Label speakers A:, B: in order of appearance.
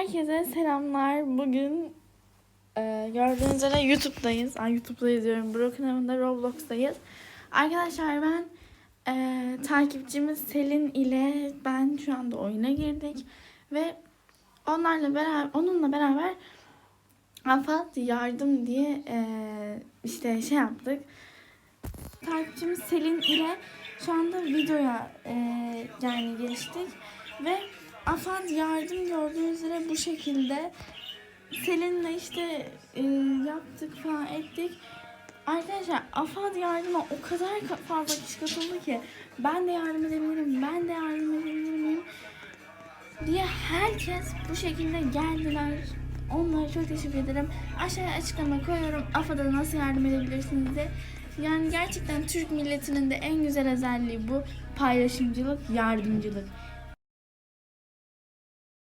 A: Herkese selamlar. Bugün e, gördüğünüz üzere YouTube'dayız. Ay YouTube'dayız diyorum. Broken Heaven'da Roblox'tayız. Arkadaşlar ben e, takipçimiz Selin ile ben şu anda oyuna girdik ve onlarla beraber onunla beraber Afat yardım diye e, işte şey yaptık. Takipçimiz Selin ile şu anda videoya e, yani geçtik ve Afat yardım gördüğünüz üzere bu şekilde Selin'le işte e, yaptık falan ettik. Arkadaşlar Afat yardıma o kadar ka- fazla kişi katıldı ki ben de yardım edebilirim, ben de yardım edebilir miyim diye herkes bu şekilde geldiler. Onlara çok teşekkür ederim. Aşağıya açıklama koyuyorum. AFAD'a nasıl yardım edebilirsiniz diye. Yani gerçekten Türk milletinin de en güzel özelliği bu. Paylaşımcılık, yardımcılık.